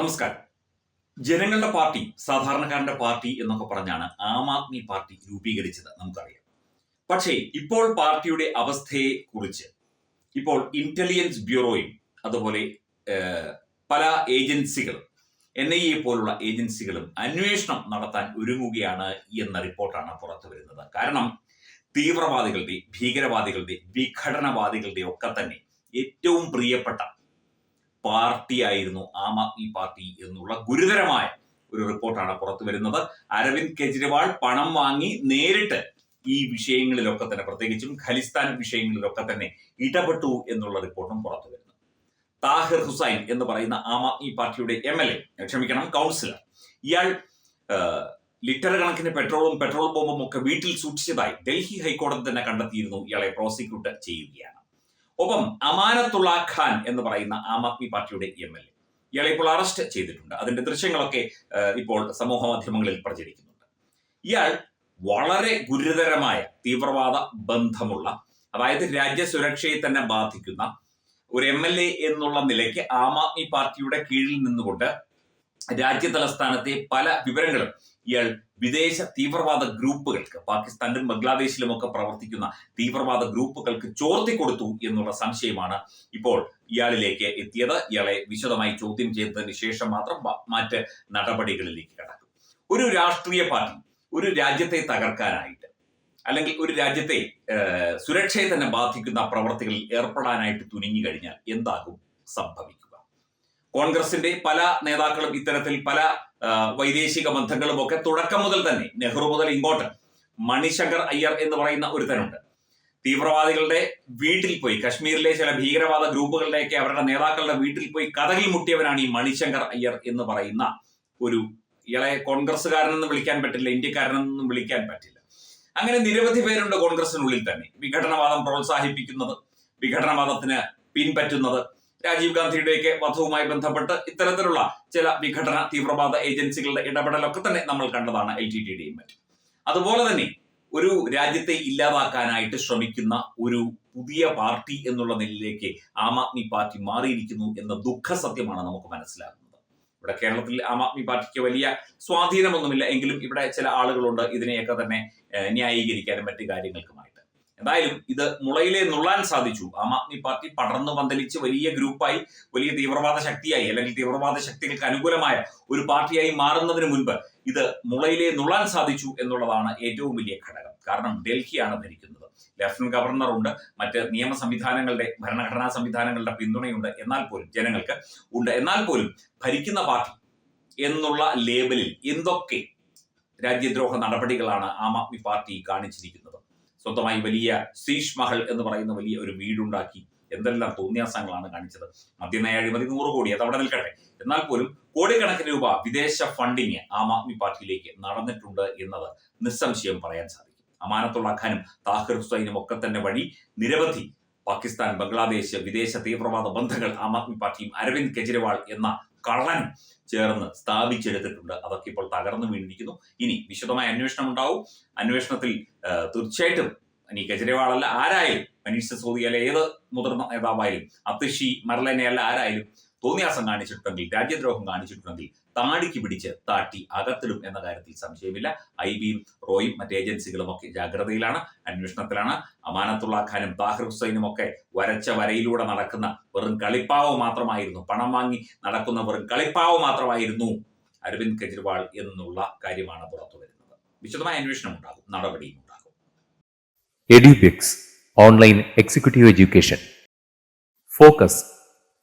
നമസ്കാരം. ജനങ്ങളുടെ പാർട്ടി സാധാരണക്കാരന്റെ പാർട്ടി എന്നൊക്കെ പറഞ്ഞാണ് ആം ആദ്മി പാർട്ടി രൂപീകരിച്ചത് നമുക്കറിയാം. പക്ഷേ ഇപ്പോൾ പാർട്ടിയുടെ അവസ്ഥയെ കുറിച്ച് ഇപ്പോൾ ഇന്റലിജൻസ് ബ്യൂറോയും അതുപോലെ പല ഏജൻസികളും എൻ ഐ എ പോലുള്ള ഏജൻസികളും അന്വേഷണം നടത്താൻ ഒരുങ്ങുകയാണ് എന്ന റിപ്പോർട്ടാണ് പുറത്തു വരുന്നത്. കാരണം തീവ്രവാദികളുടെ ഭീകരവാദികളുടെ വിഘടനവാദികളുടെ ഒക്കെ തന്നെ ഏറ്റവും പ്രിയപ്പെട്ട പാർട്ടിയായിരുന്നു ആം ആദ്മി പാർട്ടി എന്നുള്ള ഗുരുതരമായ ഒരു റിപ്പോർട്ടാണ് പുറത്തു വരുന്നത്. അരവിന്ദ് കെജ്രിവാൾ പണം വാങ്ങി നേരിട്ട് ഈ വിഷയങ്ങളിലൊക്കെ തന്നെ പ്രത്യേകിച്ചും ഖലിസ്ഥാൻ വിഷയങ്ങളിലൊക്കെ തന്നെ ഇടപെട്ടു എന്നുള്ള റിപ്പോർട്ടും പുറത്തു വരുന്നു. താഹിർ ഹുസൈൻ എന്ന് പറയുന്ന ആം ആദ്മി പാർട്ടിയുടെ എം എൽ എ ക്ഷമിക്കണം കൗൺസിലർ. ഇയാൾ ലിറ്റർ കണക്കിന് പെട്രോളും പെട്രോൾ ബോംബും ഒക്കെ വീട്ടിൽ സൂക്ഷിച്ചതായി ഡൽഹി ഹൈക്കോടതി തന്നെ കണ്ടെത്തിയിരുന്നു. ഇയാളെ പ്രോസിക്യൂട്ട് ചെയ്യുകയാണ്. ഒപ്പം അമാനത്തുള്ള ഖാൻ എന്ന് പറയുന്ന ആം ആദ്മി പാർട്ടിയുടെ എം എൽ എ. ഇയാളെ ഇപ്പോൾ അറസ്റ്റ് ചെയ്തിട്ടുണ്ട്. അതിന്റെ ദൃശ്യങ്ങളൊക്കെ ഇപ്പോൾ സമൂഹ മാധ്യമങ്ങളിൽ പ്രചരിക്കുന്നുണ്ട്. ഇയാൾ വളരെ ഗുരുതരമായ തീവ്രവാദ ബന്ധമുള്ള അതായത് രാജ്യസുരക്ഷയെ തന്നെ ബാധിക്കുന്ന ഒരു എ എന്നുള്ള നിലയ്ക്ക് ആം ആദ്മി പാർട്ടിയുടെ കീഴിൽ നിന്നുകൊണ്ട് രാജ്യതലസ്ഥാനത്തെ പല വിവരങ്ങളും ഇയാൾ വിദേശ തീവ്രവാദ ഗ്രൂപ്പുകൾക്ക് പാകിസ്ഥാനിലും ബംഗ്ലാദേശിലും ഒക്കെ പ്രവർത്തിക്കുന്ന തീവ്രവാദ ഗ്രൂപ്പുകൾക്ക് ചോർത്തി കൊടുത്തു എന്നുള്ള സംശയമാണ് ഇപ്പോൾ ഇയാളിലേക്ക് എത്തിയത്. ഇയാളെ വിശദമായി ചോദ്യം ചെയ്തതിന് ശേഷം മാത്രം മറ്റ് നടപടികളിലേക്ക് കടക്കും. ഒരു രാഷ്ട്രീയ പാർട്ടി ഒരു രാജ്യത്തെ തകർക്കാനായിട്ട് അല്ലെങ്കിൽ ഒരു രാജ്യത്തെ സുരക്ഷയെ തന്നെ ബാധിക്കുന്ന പ്രവർത്തികളിൽ ഏർപ്പെടാനായിട്ട് തുനിഞ്ഞു കഴിഞ്ഞാൽ എന്താകും? സംഭവിക്കുക കോൺഗ്രസിന്റെ പല നേതാക്കളും ഇത്തരത്തിൽ പല വൈദേശിക ബന്ധങ്ങളും ഒക്കെ തുടക്കം മുതൽ തന്നെ നെഹ്റു മുതൽ ഇങ്ങോട്ട് മണിശങ്കർ അയ്യർ എന്ന് പറയുന്ന ഒരുത്തനുണ്ട്. തീവ്രവാദികളുടെ വീട്ടിൽ പോയി കശ്മീരിലെ ചില ഭീകരവാദ ഗ്രൂപ്പുകളുടെയൊക്കെ അവരുടെ നേതാക്കളുടെ വീട്ടിൽ പോയി കഥകിൽ മുട്ടിയവനാണ് ഈ മണിശങ്കർ അയ്യർ എന്ന് പറയുന്ന ഒരു ഇയാളെ കോൺഗ്രസ്സുകാരനെന്ന് വിളിക്കാൻ പറ്റില്ല ഇന്ത്യക്കാരനെന്നും വിളിക്കാൻ പറ്റില്ല. അങ്ങനെ നിരവധി പേരുണ്ട് കോൺഗ്രസിനുള്ളിൽ തന്നെ. വിഘടനവാദം പ്രോത്സാഹിപ്പിക്കുന്നത് വിഘടനവാദത്തിന് പിൻപറ്റുന്നത് രാജീവ് ഗാന്ധിയുടെയൊക്കെ വധവുമായി ബന്ധപ്പെട്ട് ഇത്തരത്തിലുള്ള ചില വിഘടന തീവ്രവാദ ഏജൻസികളുടെ ഇടപെടലൊക്കെ തന്നെ നമ്മൾ കണ്ടതാണ് എൽ ടി ടി ഡിയും മറ്റും അതുപോലെ തന്നെ ഒരു രാജ്യത്തെ ഇല്ലാതാക്കാനായിട്ട് ശ്രമിക്കുന്ന ഒരു പുതിയ പാർട്ടി എന്നുള്ള നിലയിലേക്ക് ആം ആദ്മി പാർട്ടി മാറിയിരിക്കുന്നു എന്ന ദുഃഖ സത്യമാണ് നമുക്ക് മനസ്സിലാകുന്നത്. ഇവിടെ കേരളത്തിൽ ആം ആദ്മി പാർട്ടിക്ക് വലിയ സ്വാധീനമൊന്നുമില്ല എങ്കിലും ഇവിടെ ചില ആളുകളുണ്ട് ഇതിനെയൊക്കെ തന്നെ ന്യായീകരിക്കാനും മറ്റു കാര്യങ്ങൾക്കുമായിട്ട് എന്തായാലും ഇത് മുളയിലെ നുള്ളാൻ സാധിച്ചു. ആം ആദ്മി പാർട്ടി പടർന്നു പന്തലിച്ച് വലിയ ഗ്രൂപ്പായി വലിയ തീവ്രവാദ ശക്തിയായി അല്ലെങ്കിൽ തീവ്രവാദ ശക്തികൾക്ക് അനുകൂലമായ ഒരു പാർട്ടിയായി മാറുന്നതിന് മുൻപ് ഇത് മുളയിലെ നുള്ളാൻ സാധിച്ചു എന്നുള്ളതാണ് ഏറ്റവും വലിയ ഘടകം. കാരണം ഡൽഹിയാണ് ഭരിക്കുന്നത്. ലഫ്റ്റനന്റ് ഗവർണർ ഉണ്ട് മറ്റ് നിയമ സംവിധാനങ്ങളുടെ ഭരണഘടനാ സംവിധാനങ്ങളുടെ പിന്തുണയുണ്ട്. എന്നാൽ പോലും ജനങ്ങൾക്ക് ഉണ്ട്. എന്നാൽ പോലും ഭരിക്കുന്ന പാർട്ടി എന്നുള്ള ലേബലിൽ എന്തൊക്കെ രാജ്യദ്രോഹ നടപടികളാണ് ആം ആദ്മി പാർട്ടി കാണിച്ചിരിക്കുന്നത്? സ്വന്തമായി വലിയ സീഷ് മഹൽ എന്ന് പറയുന്ന വലിയ ഒരു വീടുണ്ടാക്കി. എന്തെല്ലാം തോന്നിയാസങ്ങളാണ് കാണിച്ചത്. മദ്യനയ അഴിമതി നൂറ് കോടി അത് അവിടെ നിൽക്കട്ടെ. എന്നാൽ പോലും കോടിക്കണക്കിന് രൂപ വിദേശ ഫണ്ടിങ് ആം ആദ്മി പാർട്ടിയിലേക്ക് നടന്നിട്ടുണ്ട് എന്നത് നിസ്സംശയം പറയാൻ സാധിക്കും. അമാനത്തുള്ള ഖാനും താഹിർ ഹുസൈനും ഒക്കെ തന്നെ വഴി നിരവധി പാകിസ്ഥാൻ ബംഗ്ലാദേശ് വിദേശ തീവ്രവാദ ബന്ധങ്ങൾ ആം ആദ്മി പാർട്ടിയും അരവിന്ദ് കെജ്രിവാൾ എന്ന കള്ളനും ചേർന്ന് സ്ഥാപിച്ചെടുത്തിട്ടുണ്ട്. അതൊക്കെ ഇപ്പോൾ തകർന്നു വീണിരിക്കുന്നു. ഇനി വിശദമായ അന്വേഷണം ഉണ്ടാവും. അന്വേഷണത്തിൽ തീർച്ചയായിട്ടും ഇനി കെജ്രിവാൾ അല്ല ആരായാലും മനീഷ് സിസോദിയല്ല ഏത് മുതിർന്ന നേതാവായാലും അത്തിഷി മർലനെ അല്ല ആരായാലും തോന്നിയാസം കാണിച്ചിട്ടുണ്ടെങ്കിൽ രാജ്യദ്രോഹം കാണിച്ചിട്ടുണ്ടെങ്കിൽ താടിക്ക് പിടിച്ച് താട്ടി അകത്തിടും എന്ന കാര്യത്തിൽ സംശയമില്ല. ഐ ബിയും റോയും മറ്റ് ഏജൻസികളും ഒക്കെ ജാഗ്രതയിലാണ് അന്വേഷണത്തിലാണ്. അമാനത്തുള്ള ഖാനും താഹിർ ഹുസൈനും ഒക്കെ വരച്ച വരയിലൂടെ നടക്കുന്ന വെറും കളിപ്പാവ് മാത്രമായിരുന്നു. പണം വാങ്ങി നടക്കുന്ന വെറും കളിപ്പാവ് മാത്രമായിരുന്നു അരവിന്ദ് കെജ്രിവാൾ എന്നുള്ള കാര്യമാണ് പുറത്തു വരുന്നത്. വിശദമായ അന്വേഷണം ഉണ്ടാകും നടപടിയും ഉണ്ടാകും. Edubix online executive education. Focus